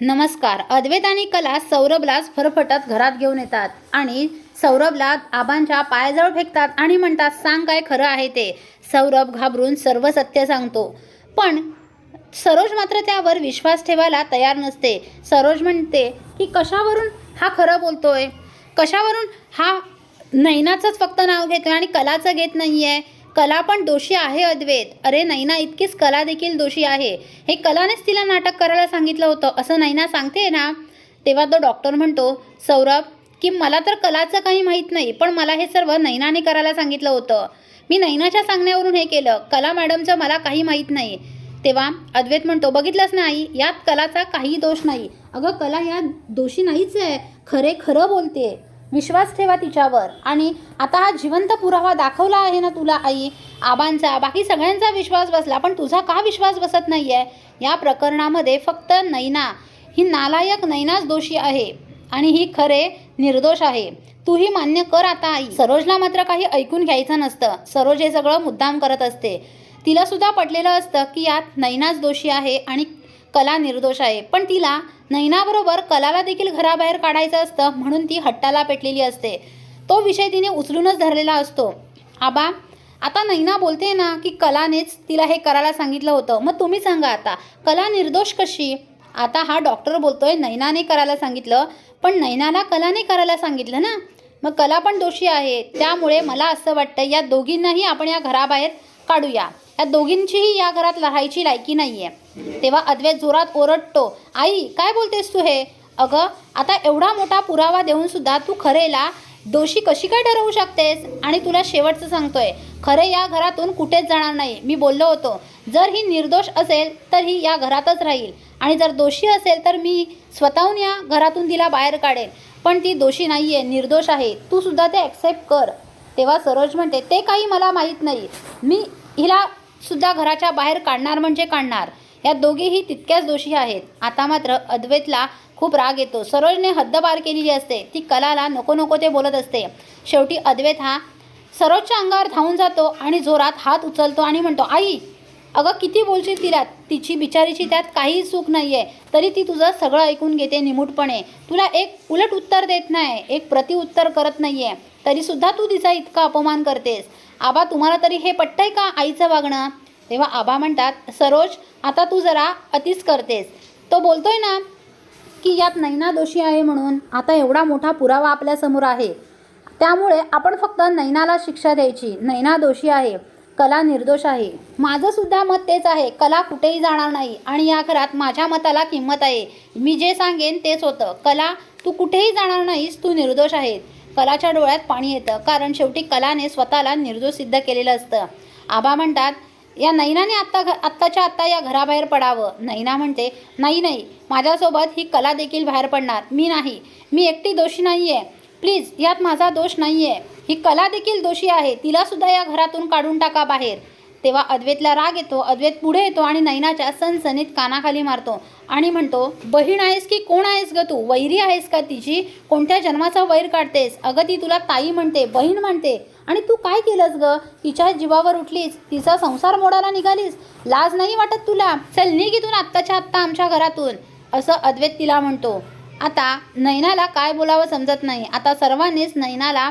नमस्कार. अद्वैत आणि कला सौरभलाच फरफटत घरात घेऊन येतात आणि सौरभला आबांच्या पायाजवळ फेकतात आणि म्हणतात सांग काय खरं आहे ते. सौरभ घाबरून सर्व सत्य सांगतो. पण सरोज मात्र त्यावर विश्वास ठेवायला तयार नसते. सरोज म्हणते की कशावरून हा खरं बोलतोय? कशावरून हा नैनाचंच फक्त नाव घेतोय आणि कलाचं घेत नाही आहे कला पण दोषी आहे अद्वैत. अरे नैना इतकीच कला देखील दोषी आहे. हे कलानेच तिला नाटक करायला सांगितलं होतं. असं नैना सांगते ना तेव्हा तो डॉक्टर म्हणतो सौरभ की मला तर कलाचं काही माहीत नाही पण मला हे सर्व नैनाने करायला सांगितलं होतं. मी नैनाच्या सांगण्यावरून हे केलं. कला मॅडमचं मला काही माहीत नाही. तेव्हा अद्वैत म्हणतो बघितलंच नाही यात कलाचा काही दोष नाही. अगं कला या दोषी नाहीच आहे. खरे खरं बोलते. विश्वास ठेवा तिच्यावर. आणि आता हा जिवंत पुरावा दाखवला आहे ना तुला आई? आबांचा बाकी सगळ्यांचा विश्वास बसला पण तुझा का विश्वास बसत नाही आहे या प्रकरणामध्ये फक्त नैना. ही नालायक नैनाच दोषी आहे आणि ही खरे निर्दोष आहे. तूही मान्य कर आता आई. सरोजला मात्र काही ऐकून घ्यायचं नसतं. सरोज हे सगळं मुद्दाम करत असते. तिला सुद्धा पटलेलं असतं की यात नैनाच दोषी आहे आणि कला निर्दोष आहे. पण तिला नैनाबरोबर कलाला देखील घराबाहेर काढायचं असतं म्हणून ती हट्टाला पेटलेली असते. तो विषय तिने उचलूनच धरलेला असतो. आबा आता नैना बोलते ना की कलानेच तिला हे करायला सांगितलं होतं. मग तुम्ही सांगा आता कला निर्दोष कशी? आता हा डॉक्टर बोलतोय नैनाने करायला सांगितलं. पण नैनाला कलाने करायला सांगितलं ना? मग कला पण दोषी आहे. त्यामुळे मला असं वाटतं या दोघींनाही आपण या घराबाहेर काढूया. या दोघींचीही या घरात राहायची लायकी नाही आहे तेव्हा अद्वैत जोरात ओरडतो आई काय बोलतेस तू हे? अगं आता एवढा मोठा पुरावा देऊन सुद्धा तू खरेला दोषी कशी काय ठरवू शकतेस? आणि तुला शेवटचं सांगतोय खरे या घरातून कुठेच जाणार नाही. मी बोललो होतो जर ही निर्दोष असेल तर ही या घरातच राहील. आणि जर दोषी असेल तर मी स्वतःहून या घरातून तिला बाहेर काढेन पण ती दोषी नाही आहे निर्दोष आहे. तू सुद्धा ते ॲक्सेप्ट कर. तेव्हा सरोज म्हणते ते काही मला माहीत नाही. मी हिला सुद्धा घराच्या बाहेर काढणार म्हणजे काढणार. या दोघीही तितक्याच दोषी आहेत. आता मात्र अद्वैतला खूप राग येतो. सरोजने हद्दबार केलेली असते. ती कलाला नको नको ते बोलत असते. शेवटी अद्वैत हा सरोजच्या अंगावर धावून जातो आणि जोरात हात उचलतो आणि म्हणतो आई अगं किती बोलशील तिला? तिची बिचारीची त्यात काही चूक नाही आहे तरी ती तुझं सगळं ऐकून घेते निमूटपणे. तुला एक उलट उत्तर देत नाही. एक प्रतिउत्तर करत नाही आहे तरीसुद्धा तू तिचा इतका अपमान करतेस. आबा तुम्हाला तरी हे पटतंय का आईचं वागणं? तेव्हा आबा म्हणतात सरोज आता तू जरा अतिच करतेस. तो बोलतोय ना की यात नैना दोषी आहे म्हणून आता एवढा मोठा पुरावा आपल्यासमोर आहे. त्यामुळे आपण फक्त नैनाला शिक्षा द्यायची. नैना दोषी आहे. कला निर्दोष आहे. माझं सुद्धा मत तेच आहे. कला कुठेही जाणार नाही. आणि या घरात माझ्या मताला किंमत आहे. मी जे सांगेन तेच होतं. कला तू कुठेही जाणार नाहीस तू निर्दोष आहे कलाच्या डोळ्यात पाणी येतं. कारण शेवटी कलाने स्वतःला निर्दोष सिद्ध केलेलं असतं. आबा म्हणतात या नैनाने आत्ता घ आत्ताच्या आत्ता या घराबाहेर पडावं. नैना म्हणते नाही नाही माझ्यासोबत ही कला देखील बाहेर पडणार. मी नाही. मी एकटी दोषी नाही आहे प्लीज यात माझा दोष नाही आहे ही कला देखील दोषी आहे. तिलासुद्धा या घरातून काढून टाका बाहेर. तेव्हा अद्वैतला राग येतो अद्वैत पुढे येतो आणि नैनाच्या सनसनीत कानाखाली मारतो आणि म्हणतो बहीण आहेस की कोण आहेस ग तू? वैरी आहेस का तिची? कोणत्या जन्माचा वैर काढतेस? अगं ती तुला ताई म्हणते बहीण म्हणते. आणि तू काय केलंस ग? तिच्या जीवावर उठलीस तिचा संसार मोडायला निघालीस. लाज नाही वाटत तुला? चल निघ इथून आत्ताच्या आत्ता आमच्या घरातून. असं अद्वैत तिला म्हणतो. आता नैनाला काय बोलावं समजत नाही. आता सर्वांनीच नैनाला